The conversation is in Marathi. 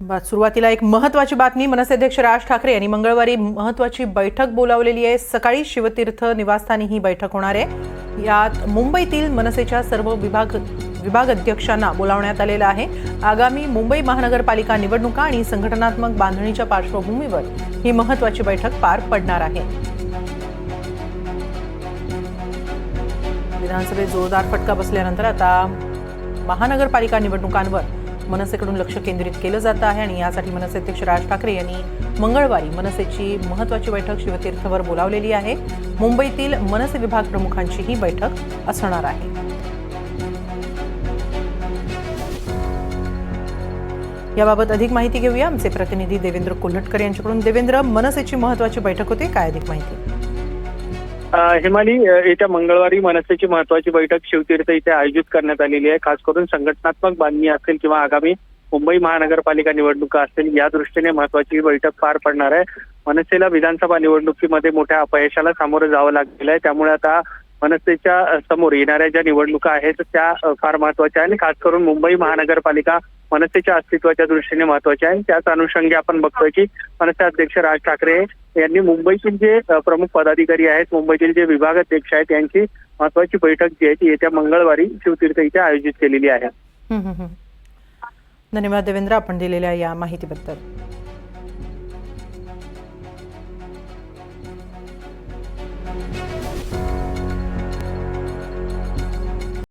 सुरुवातीला एक महत्वाची बातमी. मनसे अध्यक्ष राज ठाकरे यांनी मंगळवारी महत्वाची बैठक बोलावलेली आहे. सकाळी शिवतीर्थ निवासस्थानी ही बैठक होणार आहे. यात मुंबईतील मनसेच्या सर्व विभाग विभाग अध्यक्षांना बोलावण्यात आलेलं आहे. आगामी मुंबई महानगरपालिका निवडणुका आणि संघटनात्मक बांधणीच्या पार्श्वभूमीवर ही महत्वाची बैठक पार पडणार आहे. विधानसभेत जोरदार फटका बसल्यानंतर आता महानगरपालिका निवडणुकांवर मनसेकडून लक्ष केंद्रित केलं जातं आहे आणि यासाठी मनसे अध्यक्ष राज ठाकरे यांनी मंगळवारी मनसेची महत्वाची बैठक शिवतीर्थवर बोलावलेली आहे. मुंबईतील मनसे विभाग प्रमुखांची ही बैठक असणार आहे. याबाबत अधिक माहिती घेऊया. आमचे प्रतिनिधी देवेंद्र कोल्हटकर यांच्याकडून. देवेंद्र मनसेची महत्वाची बैठक होते. काय अधिक माहिती? हिमाली येत्या मंगळवारी मनसेची महत्वाची बैठक शिवतीर्थ इथे आयोजित करण्यात आलेली आहे. खास करून संघटनात्मक बांधणी असेल किंवा आगामी मुंबई महानगरपालिका निवडणुका असतील या दृष्टीने महत्वाची बैठक पार पडणार आहे. मनसेला विधानसभा निवडणुकीमध्ये मोठ्या अपयशाला सामोरं जावं लागलेलं आहे. त्यामुळे आता मनसेच्या समोर येणाऱ्या ज्या निवडणुका आहेत त्या फार महत्त्वाच्या आहेत. आणि खास करून मुंबई महानगरपालिका मनसेच्या अस्तित्वाच्या दृष्टीने महत्त्वाच्या आहे. त्याच अनुषंगी आपण बघतोय की मनसे अध्यक्ष राज ठाकरे यांनी मुंबईतील जे प्रमुख पदाधिकारी आहेत मुंबईतील जे विभाग अध्यक्ष आहेत यांची महत्वाची बैठक जी आहे ती येत्या मंगळवारी शिवतीर्थ इथे आयोजित केलेली आहे. धन्यवाद देवेंद्र आपण दिलेल्या या माहितीबद्दल.